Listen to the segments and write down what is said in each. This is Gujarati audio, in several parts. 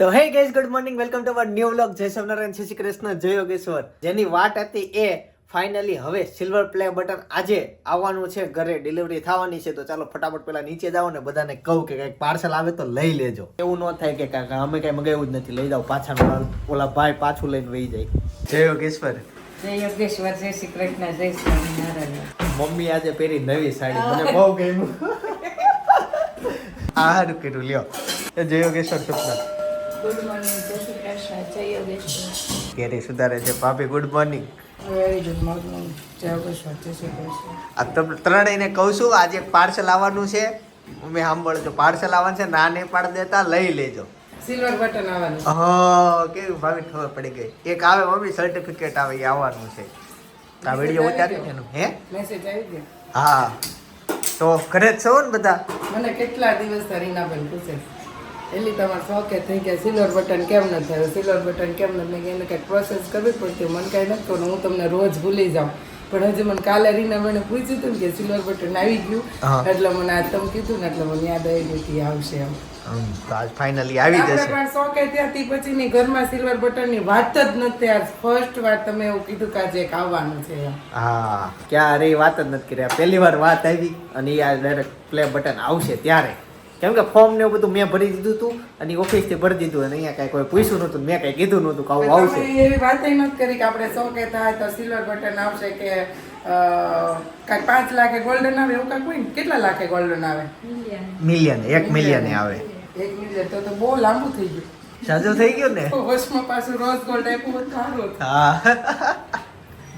તો hey guys good morning welcome to our new vlog જય સ્વામિનારાયણ શ્રી શ્રી કૃષ્ણ જય યોગેશ્વર જેની વાટ હતી એ ફાઇનલી હવે સિલ્વર પ્લે બટન આજે આવવાનું છે ઘરે ડિલિવરી થવાની છે. તો ચાલો ફટાફટ પેલા નીચે જાઓ ને બધાને કહું કે કંઈક પાર્સલ આવે તો લઈ લેજો. એવું ન થાય કે કાકા અમે કઈ મગાવ્યું જ નથી. લઈ જાઓ પાછા ઓલા ભાઈ પાછું લઈને વહી જાય. જય યોગેશ્વર. જય યોગેશ્વર જય શ્રી કૃષ્ણ જય સ્વામિનારાયણ. મમ્મી આજે પહેરી નવી સાડી. મને બહુ ગમ્યું. આ હારું કેટલું લ્યો જય યોગેશ્વર સપના ગુડ મોર્નિંગ જય શ્રી કૃષ્ણ જય યોગેશ્વર કેરી સુધારે છે. ભાભી good morning very good morning જય યોગેશ્વર જય શ્રી કૃષ્ણ. આ તમે ત્રણેયને કહું છું આજે પાર્સલ આવવાનું છે. મેં સાંભળજો પાર્સલ આવવાનું છે. ના નહીં પાડી દેતા લઈ લેજો. સિલ્વર બટન આવવાનું. હા કેવી ભાવી ખબર પડી ગઈ. એક આવે મમ્મી સર્ટિફિકેટ આવે એ આવવાનું છે. આ વીડિયો ઉતાર્યો છે હે? મેસેજ આવી ગયો. હા. તો ઘરે જ છો ને બધા? મને કેટલા દિવસ રીનાબેન પૂછે. એલી તમારે શોખે થઈ ગયા. સિલ્વર બટન કેમ ન થયું? સિલ્વર બટન કેમ ન મેં એને કંઈક પ્રોસેસ કરવી પડતી મને કાંઈ નથી કરવું હું તમને રોજ ભૂલી જાઉં. પણ હજી મને કાલે રીનાબેને પૂછ્યું હતું કે સિલ્વર બટન આવી ગયું. એટલે મને આ તમે કીધું ને એટલે મને યાદ આવી ગયું કે આવશે એમ. આજ ફાઇનલી આવી જશે. પણ શોખે ત્યાંથી પછીની ઘરમાં સિલ્વર બટનની વાત જ નથી. આજ ફર્સ્ટ વાર તમે એવું કીધું કે આજે એક આવવાનું છે હા. ક્યારે વાત જ નથી કર્યા પહેલી વાર વાત આવી અને આ ડાયરેક્ટ પ્લે બટન આવશે ત્યારે. કેમ કે ફોર્મ ને એવું બધું મેં ભરી દીધું હતું અને ઓફિસથી ભરી દીધું અને અહીંયા કાંઈ કોઈ પૂછ્યું નતું મેં કઈ કીધું નતું કે આવું આવશે. એવી વાત નથી કરી કે આપણે કે થાય તો સિલ્વર બટન આવશે કે કઈ પાંચ લાખે ગોલ્ડન આવે એવું કઈ કોઈ ને? કેટલા લાખે ગોલ્ડન આવે? મિલિયન. એક મિલિયન. આવે. એક મિલિયન. તો તો બહુ લાંબુ થઈ ગયું. સાજો થઈ ગયો ને? તો પાછું રોજ ગોલ્ડ આપ્યું સારું હા.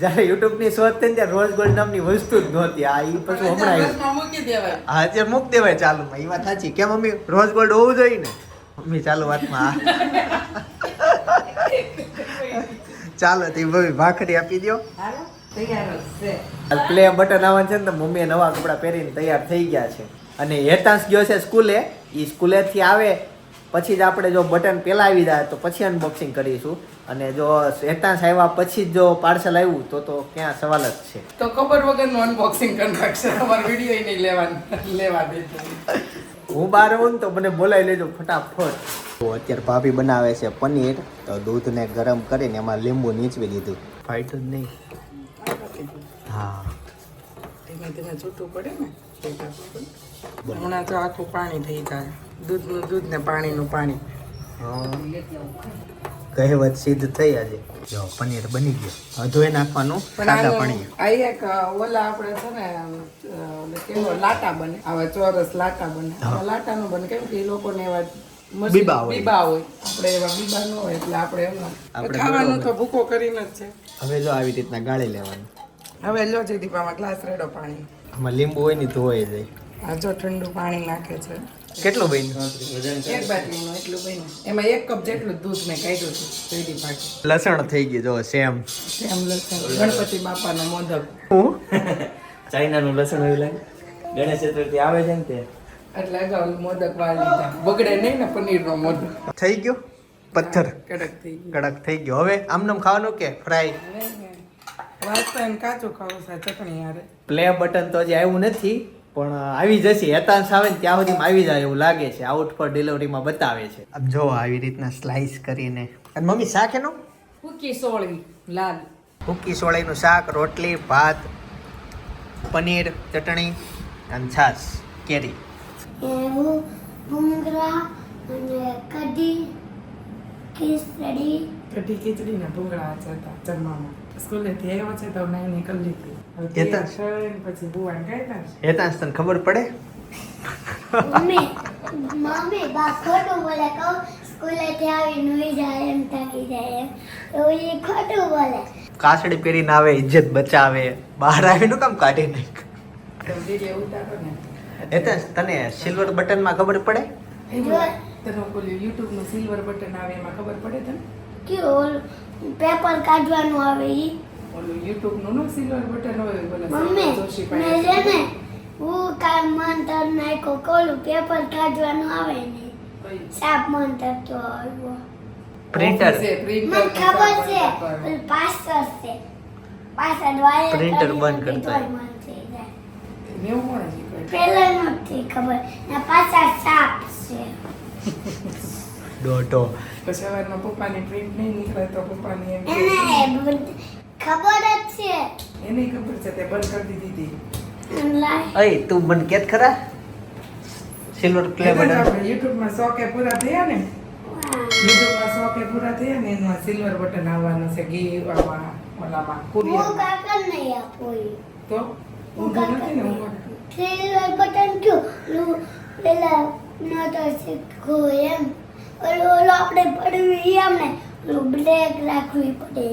જ્યારે યુટ્યુબની શોધ થઈ ત્યારે રોઝ ગોલ્ડ નામની વસ્તુ જ નહોતી. આ ઈ પછી હમણાં મૂકી દેવાય. હા અત્યારે મૂક દેવાય ચાલુમાં એ વાત સાચી. કે મમ્મી રોઝ ગોલ્ડ હોવું જોઈએ ને? મમ્મી ચાલુ વાતમાં ચાલો તે ભાઈ ભાખરી આપી દો પ્લે બટન આવવાનું છે ને તો મમ્મીએ નવા કપડાં પહેરીને તૈયાર થઈ ગયા છે. અને હેતાંશ ગયો છે સ્કૂલે. એ સ્કૂલેથી આવે પછી જ આપણે જો બટન પહેલા આવી જાય તો પછી અનબોક્સિંગ કરીશું. અને જો હેતાંશ આવ્યા પછી જ જો પાર્સલ આવ્યું તો તો ક્યાં સવાલ જ છે. તો ખબર વગરનું અનબોક્સિંગ કરી નાખશે. તમારો વીડિયો નહીં લેવાનું લેવા દેતો હું બહાર આવું ને તો મને બોલાવી લેજો ફટાફટ. તો અત્યારે ભાભી બનાવે છે પનીર. તો દૂધને ગરમ કરીને એમાં લીંબુ નીચવી દીધું. ફાઈટ જ નહીં. હા. ધીમે ધીમે છૂટું પડે ને. હમણાં તો આખું પાણી થઈ જાય. દૂધનું દૂધ ને પાણીનું પાણી. કહેવત સિદ્ધ થઈ આજે. જો પનીર બની ગયો. ધોઈ નાખવાનું સાદા પાણી આ એક ઓલા આપણે છે ને કેવો લાટા બને. આવા ચોરસ લાટા બને. આવા લાટા નો બને. કેમ કે એ લોકોને એવા બીબા હોય. બીબા હોય. આપણે એવા બીબા ન હોય એટલે આપણે એમ ખાવાનું તો ભૂકો કરીને જ છે. હવે જો આવી રીતના ગાળી લેવાનું. હવે લો છે દીપામાં ગ્લાસ રેડો પાણી. આમાં લીંબુ હોય ને ધોવાઈ જાય આ જો ઠંડુ પાણી નાખે છે. કેટલું બન્યું? એક બાટલીનું એટલું બન્યું. એમાં એક કપ જેટલું દૂધ મેં કાઢ્યું હતું શેરડી પાકી લસણ થઈ ગયું જો સેમ. સેમ લસણ. ગણપતિ બાપાનો મોદક. હું? ચાઇનાનું લસણ એવું લાગે. ગણેશ ચતુર્થી આવે છે ને તે. એટલે અગાઉ મોદક વાળી લીધા. બગડે નહીં ને પનીરનો મોદક. થઈ ગયો? પથ્થર. કડક થઈ ગયો. કડક થઈ ગયો. હવે આમનામ ખાવાનું કે? ફ્રાય વાસ્તા એમ કાચું ખાવું છે ચટણી યાર પ્લે બટન તો હજી આવ્યું નથી. પણ આવી જશે. હેતાંશ આવે ને ત્યાં સુધીમાં આવી જાય એવું લાગે છે. આઉટ પર ડિલિવરીમાં બતાવે છે. આમ જો આવી રીતના સ્લાઈસ કરીને. અને મમ્મી શાક એનું? કુકી સોળી લાલ. ભૂકી સોળીનું શાક રોટલી ભાત પનીર ચટણી અને છાશ કેરી. એવું ભૂંગળા અને કઢી ખીચડી કઢી ખીચડી ને ભૂંગળા હતા જમવામાં. સ્કૂલેથી આવ્યો છે તો લીધી એ પછી તને ખબર પડે? મમ્મી મમ્મી બા ખોટું બોલે કહું સ્કૂલેથી આવી નુઈ જાય એમ થાકી જાય એમ. એ ખોટું બોલે. કાસડી પહેરીને આવે ઇજ્જત બચાવે. બહાર આવીને કામ કાઢી નાખ? તો ને. હેતાંશ તને સિલ્વર બટનમાં ખબર પડે? તને પેલું યુટ્યુબનું સિલ્વર બટન આવે એમાં ખબર પડે તને? કેવું પેપર કાઢવાનું આવે ઈ. ઓલું યુટ્યુબનું નો સિલ્વર બટન હોય બોલે મમ્મી જોશી મેં છે ને હું કાલ મંતર નાખ્યો કોલું પેપર કાઢવાનું આવે ને. સાપ મંતર તો આવ્યો. પ્રિન્ટર ખબર છે. પાસવર્ડ છે. પાસવર્ડ વાયર કરીને બંધ કરતા મેં કોણે નથી ખબર. ને પાછા સાપ છે. દોઢો. તો સવારમાં પપ્પાની પ્રિન્ટ નહીં નીકળે તો પપ્પાની એમ એને ખબર જ છે. એને ખબર છે તે બંધ કરી દીધી હતી. અય તું મને કેત ખરા? સિલ્વર પ્લે બટન યુટ્યુબમાં સો કે પૂરા થયા ને. યુટ્યુબમાં સો કે પૂરા થયા ને એમાં સિલ્વર બટન આવવાનું છે ગી આમાં ઓલામાં હું કુરિયર કાકા નહીં આપું તો? હું ઊંધું કાકા ને નહીં સિલ્વર બટન કયું પેલા નતો શીખવું એમ. ઓલું ઓલું આપણે પડવી એમ ને ઓલું બ્લેક રાખવી પડે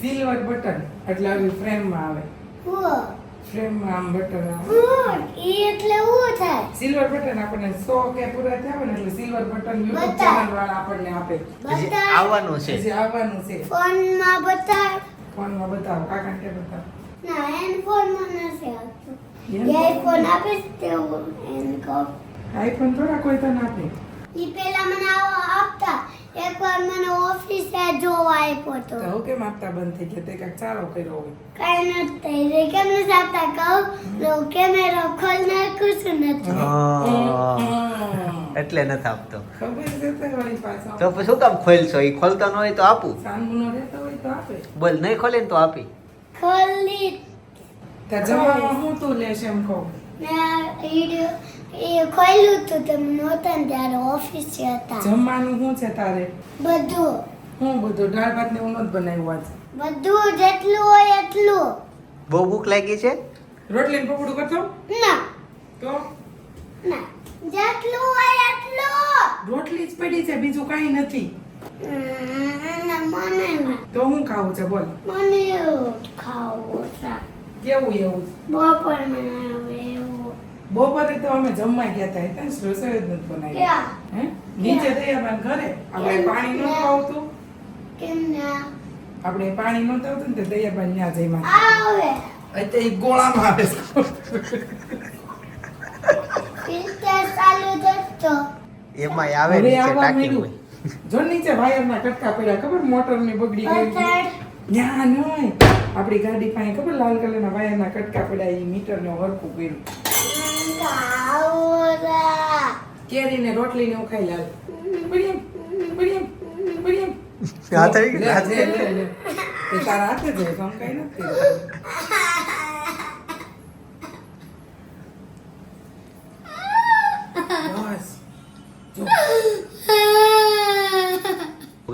સિલ્વર બટન એટલે આવી ફ્રેમમાં આવે. હો. ફ્રેમમાં આમ બટન આવે. એ એટલે હું થાય. સિલ્વર બટન આપણને 100 કે પૂરા થયા ને એટલે સિલ્વર બટન યુટ્યુબ ચેનલ વાળા આપણને આપે. આવવાનું છે. જે આવવાનું છે. ફોનમાં બતાવ. ફોનમાં બતાવ. કાકા કે બતાવ. ના એન ફોનમાં નથી આવતું. એ આઈફોન આપીશ તેવું એન કો આઈફોન થોડા કોઈ તને આપે. ઈ પેલા મને આવો આપતા. એકવાર મને ઓફિસે જોવા આપ્યો તો. તો હું કેમ આપતા બંધ થઈ ગયા? તે કાંઈક સારો કર્યો હોય. કઈ નથી થઈ રે કેમ નથી આપતા? કહું. તો કેમેરો ખોલ નાખું છું નથી એટલે નથી આપતો. તે પાછો. તો શું કામ ખોલશો? એ ખોલતો ન હોય તો આપું. સાનમુનો રહેતો હોય તો આપે. બોલ નહીં ખોલે ને તો આપી. ખોલી. ત્યાં જવામાં હું તું લેશ એમ કહું? ને એ ખોલ્યું તું તમે નહોતા ને ત્યારે ઓફિસે હતા. જમવાનું શું છે તારે? બધું. હું બધું? દાળ ભાત ને હું નથી બનાવ્યું આજ. બધું જેટલું હોય એટલું. બહુ ભૂખ લાગી છે? રોટલી ને પકોડું કરતો ના. તો? ના. જેટલું હોય એટલું. રોટલી જ પડી છે બીજું કાંઈ નથી. તો હું ખાવું છે બોલ. મને એવું ખાવું છે. કેવું એવું? બપોર મને બપોરે તો અમે જમવા ગયા હતા એટલે રસોઈ જ નથી બનાવી? હે? નીચે દયાબાન ઘરે. આપણે પાણી નહોતું આવતું. કેમ ના? આપણે પાણી નહોતું આવતું ને તે દયાબાન ત્યાં જઈમાં. આવે. અત્યારે ઈ ગોળામાં આવે. ફિલ્ટર ચાલુ થતો એમાં આવે નીચે ટાંકી હોય જો નીચે વાયરના કટકા પડ્યા ખબર? મોટરની બગડી ગઈ પછાડ ના નહીં આપણી ગાડી પાસે ખબર લાલ કલરના વાયરના કટકા પડ્યા એ મીટર ને હરખું કર્યું. કેરીને રોટલી ને ખાઈ લાલ. ગયું. લે, લે. એ તારા હાથે જાય હોય, આમ કાંઈ નથી.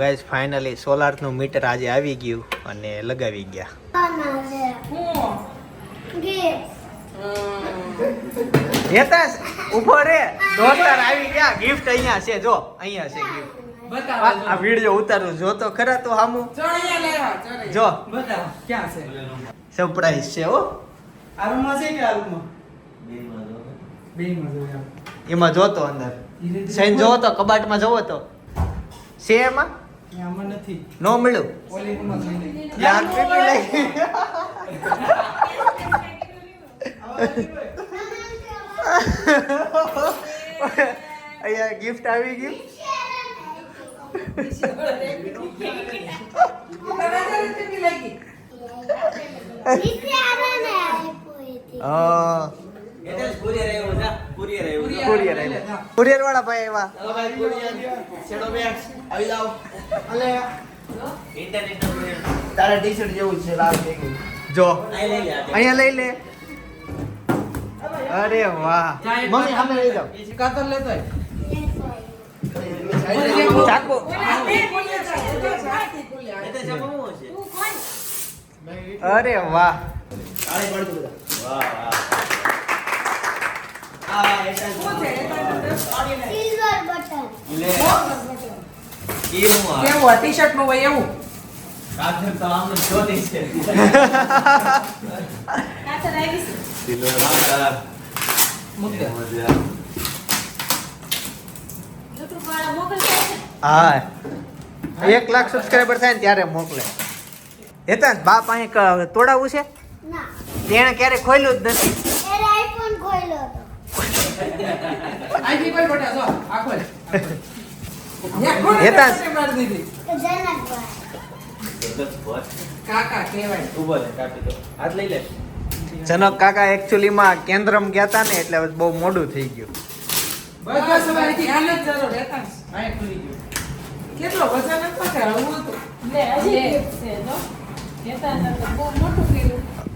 ગાઈસ ફાઇનલી સોલારનું મીટર આજે આવી ગયું અને લગાવી ગયા. હેતાશ ઊભો રે. દોસ્તાર આવી ગયા. ગિફ્ટ અહીંયા છે જો અહીંયા છે ગિફ્ટ આ વિડિયો ઉતારું. જો તો ખરા તો હામું. જો ક્યાં છે? સરપ્રાઈઝ છે હો. આ રૂમમાં છે કે આ રૂમમાં? એમાં. જોતો અંદર. સૈન જોવો તો કબાટમાં જોવો તો. છે એમાં આમાં નથી. નો મળ્યું? ઓલી રૂમમાં જોઈ લે. યાર કેટલી લાગી અહીંયા ગિફ્ટ આવી ગયું. હા. કુરિયર આવ્યું છે કુરિયર આવ્યા કુરિયર વાળા ભાઈ એવા. તારા ટી શર્ટ જેવું છે લાલ જો. અહીં લઈ લે આ. અહીંયા લઈ લે. અરે વાહ. મમ્મી સામે લઈ જાઓ. કાતર લેતો. ચાકુ અરે વાહ. વાહ વાહ આ એટલે સિલ્વર બટન લે કેવું ટી-શર્ટનું હોય એવું હા. એક લાખ સબસ્ક્રાઈબર થાય ને ત્યારે મોકલે. હેતા બાપ અહીં તોડાવું છે? તેણે ક્યારે ખોલ્યું જ નથી એને આઈફોન ખોલ્યો હતો આ જી પર બેટા જો આ ખોલ. ન્યા ખોલ, હેતાંશ. હેતાંશ મારી દીધી. તો જનકભાઈ જગત ભર કાકા કહેવાય. ઊભો રે કાપી દો હાથ લઈ લે. જનક કાકા એકચ્યુઅલી માં કેન્દ્રમ ગયા હતા ને એટલે હવે બહુ મોડું થઈ ગયું. બસ બસ હવે જ જરો હેતાંશ. આ ખુલી ગયું. કેટલો વજન હતો કે હળવું હતું? લે હજી છે તો કેતા તો બહુ મોટું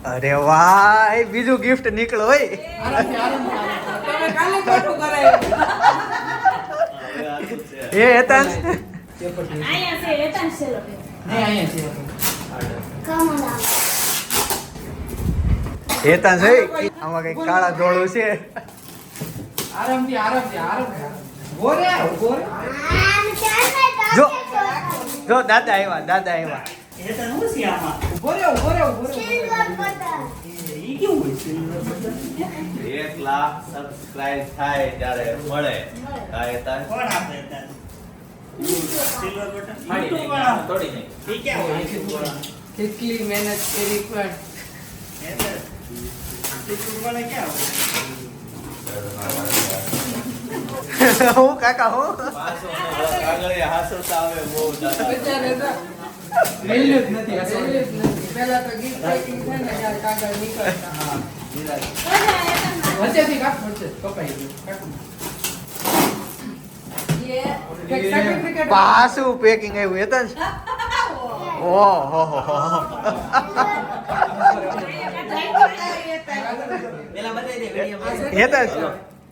અરે વાહ બીજું ગિફ્ટ નીકળો હોય એ હેતાન અહીંયા છે. આમાં કઈ કાળા ધોળું છે. આરામથી આરામથી જો. જો દાદા આવ્યા દાદા આવ્યા. ઊભો રે ઊભો રે ઊભો રે સિલ્વર બટન એક લાખ સબસ્ક્રાઇબ થાય ત્યારે મળે. કાંઈ તારે ફાડી નાખ, તોડી નાખ. કેટલી મહેનત કરી પણ. હું કાકા હું હાસો નો કાગળિયા હાંસવતા આવે બહુ દાદા. તો વેલ્યુ જ નથી વેલ્યુ જ નથી. પહેલા તો ગીત પેકિંગ થાય ને ત્યારે કાગળ નીકળતા. હા વચ્ચેથી કાપ વચ્ચે. કપાઈ ગયું. કાપ. કંઈક certificate પાછું પેકિંગ આવ્યું હેતાંશ ઓહો હો હો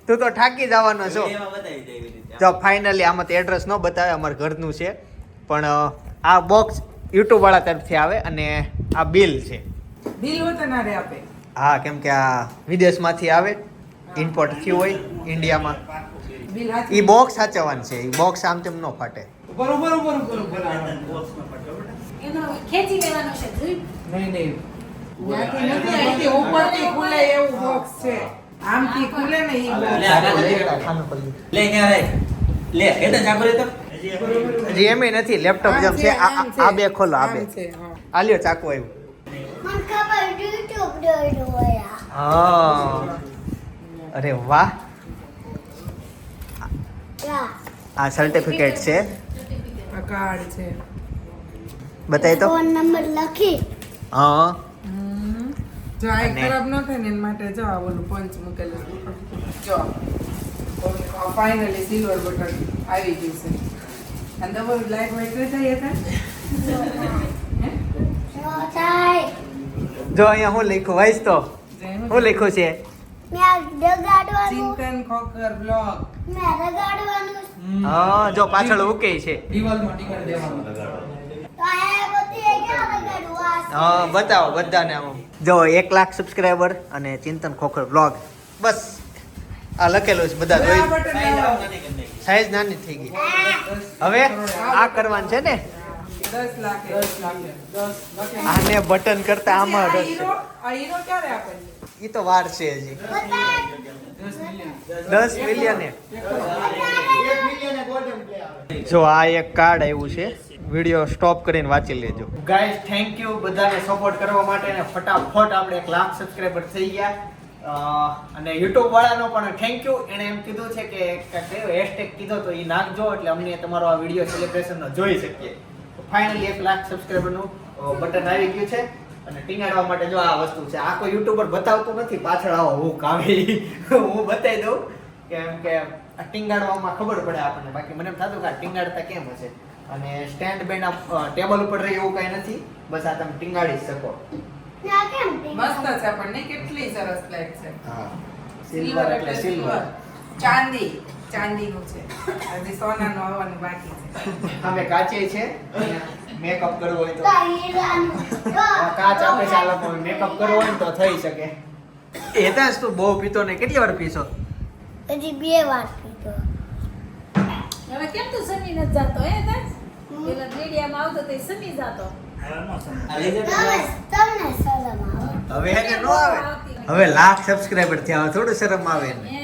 તું તો થાકી જવાનો છો. જો ફાઇનલી આમાં તો એડ્રેસ ન બતાવે અમારા ઘરનું છે. પણ આ બોક્સ યુટ્યુબ વાળા તરફથી આવે અને આ બિલ છે. બિલ હોતા આપે. હા કેમ કે આ વિદેશમાંથી આવે ઇમ્પોર્ટ થયું હોય ઇન્ડિયામાં એ બોક્સ સાચવવાનું છે એ બોક્સ આમ તેમ ન ફાટે. બરોબર બરોબર એનો ખેંચી લેવાનો છે નહીં નહીં. ઉપરથી ખુલે એવું બોક્સ છે. આમથી ખુલે ને ઈ લે, લે લે લે. લે લે લે લે લે લે લે તો. હજી એમ નથી લેપટોપ જેમ છે. આ બે ખોલો આ બે. આમ છે, આ લ્યો ચાકુ આવ્યું. હા. અરે વાહ. આ સર્ટિફિકેટ છે. આ કાર્ડ છે. બતાવી તો. ફોન નંબર લખી. હા. જો આ ખરાબ ન થાય ને એના માટે જો આ ઓલું પંચ મૂકેલું. જો. ફાઇનલી સિલ્વર બટન આવી ગયું છે. તમારું લાઈટ વાઈટ ન થઈ હતા જો અહીંયા હું લખ્યું વાઈસ તો હું લખ્યું છે? મેં આ રગાડવાનું. ચિંતન ખોખર બ્લોગ હા જો પાછળ ઉકે છે. હા બતાવો બધાને આમ. જો એક લાખ સબસ્ક્રાઈબર અને ચિંતન ખોખર બ્લોગ બસ. આ લખેલું છે બધા જોઈ. સાઈઝ નાની થઈ ગઈ. હવે આ કરવાનું છે ને? આને બટન કરતા આમાં આ રસ હીરો ક્યારે આપે? એ તો વાર છે હજી. દસ મિલિયન. જો આ એક કાર્ડ આવ્યું છે. વીડિયો સ્ટોપ કરીને વાંચી લેજો. ગાઈઝ થેન્ક યુ બધાને સપોર્ટ કરવા માટે અને ફટાફટ આપણે એક લાખ સબસ્ક્રાઈબર થઈ ગયા. અને યુટ્યુબ વાળાનો પણ થેન્ક યુ એણે એમ કીધું છે કે કયો હેશટેગ કીધો તો એ નાખજો, એટલે અમને તમારો આ વીડિયો સેલિબ્રેશનનો જોઈ શકીએ. ફાઇનલી એક લાખ સબસ્ક્રાઈબરનું બટન આવી ગયું છે. અને ટીંગાડવા માટે જો આ વસ્તુ છે, આ કોઈ યુટ્યુબર બતાવતું નથી, પાછળ આવો, હું કાવી હું બતાવી દઉં. કેમ કે આ ટીંગાડવામાં ખબર પડે આપણને. બાકી મને એમ થતું કે આ ટીંગાડતા કેમ હશે? અને સ્ટેન્ડ બેન્ડ ટેબલ ઉપર રહી એવું કાંઈ નથી. બસ આ તમે ટીંગાડી શકો. મસ્ત છે પણ નહીં કેટલી સરસ લાઈટ છે. હા સિલ્વર એટલે સિલ્વર ચાંદી ચાંદીનું છે. હજી સોનાનું આવવાનું બાકી છે. અમે કાચે છે મેકઅપ કરવો હોય તો. કાચ આપે ચાલો મેકઅપ કરવો હોય તો થઈ શકે. એ તાસ તું બહુ પીતો ને કેટલી વાર પીશો? હજી બે વાર પીતો. હવે કેમ તું સમી નથી જાતો હે તાસ પેલા મીડિયામાં આવતો તે સમી જાતો. હવે એને નો આવે? હવે લાખ સબસ્ક્રાઇબર થયા થોડું શરમ આવે ને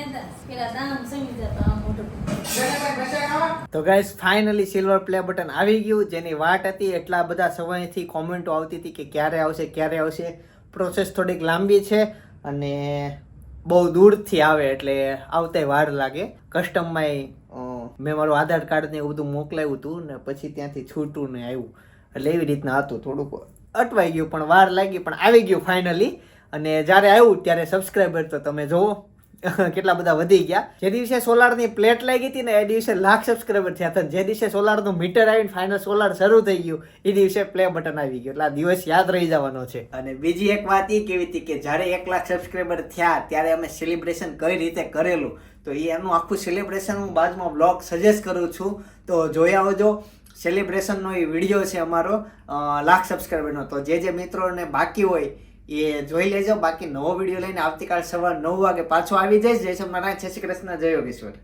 તો guys finally silver play button આવી ગયું. જેની વાટ હતી એટલા બધા સમયથી કોમેન્ટો આવતી હતી કે ક્યારે આવશે ક્યારે આવશે. પ્રોસેસ થોડીક લાંબી છે અને બહુ દૂરથી આવે એટલે આવતાય વાર લાગે. કસ્ટમમાં મેં મારું આધાર કાર્ડ ને એવું બધું મોકલાવ્યું હતું ને પછી ત્યાંથી છૂટું ને આવ્યું. એટલે એવી રીતના હતું થોડુંક. અટવાઈ ગયું, પણ વાર લાગી, પણ આવી ગયું ફાઇનલી અને જ્યારે આવ્યું ત્યારે સબસ્ક્રાઈબર તો તમે જુઓ કેટલા બધા વધી ગયા. જે દિવસે સોલારની પ્લેટ લાગી હતી ને એ દિવસે લાખ સબસ્ક્રાઈબર થયા હતા. જે દિવસે સોલારનું મીટર આવીને ફાઇનલ સોલાર શરૂ થઈ ગયું, એ દિવસે પ્લે બટન આવી ગયું. એટલે આ દિવસ યાદ રહી જવાનો છે. અને બીજી એક વાત એ કેવી હતી કે જ્યારે એક લાખ સબસ્ક્રાઈબર થયા, ત્યારે અમે સેલિબ્રેશન કઈ રીતે કરેલું? તો એનું આખું સેલિબ્રેશન હું બાજુમાં બ્લોગ સજેસ્ટ કરું છું. તો જોઈ આવજો. સેલિબ્રેશનનો એ વીડિયો છે અમારો લાખ સબસ્ક્રાઈબરનો તો જે જે મિત્રોને બાકી હોય એ જોઈ લેજો. બાકી નવો વીડિયો લઈને આવતીકાલ સવાર નવ વાગે પાછો આવી જઈશ. જય સોમનારાયણ જય શ્રી કૃષ્ણ. જય યોગેશ્વર.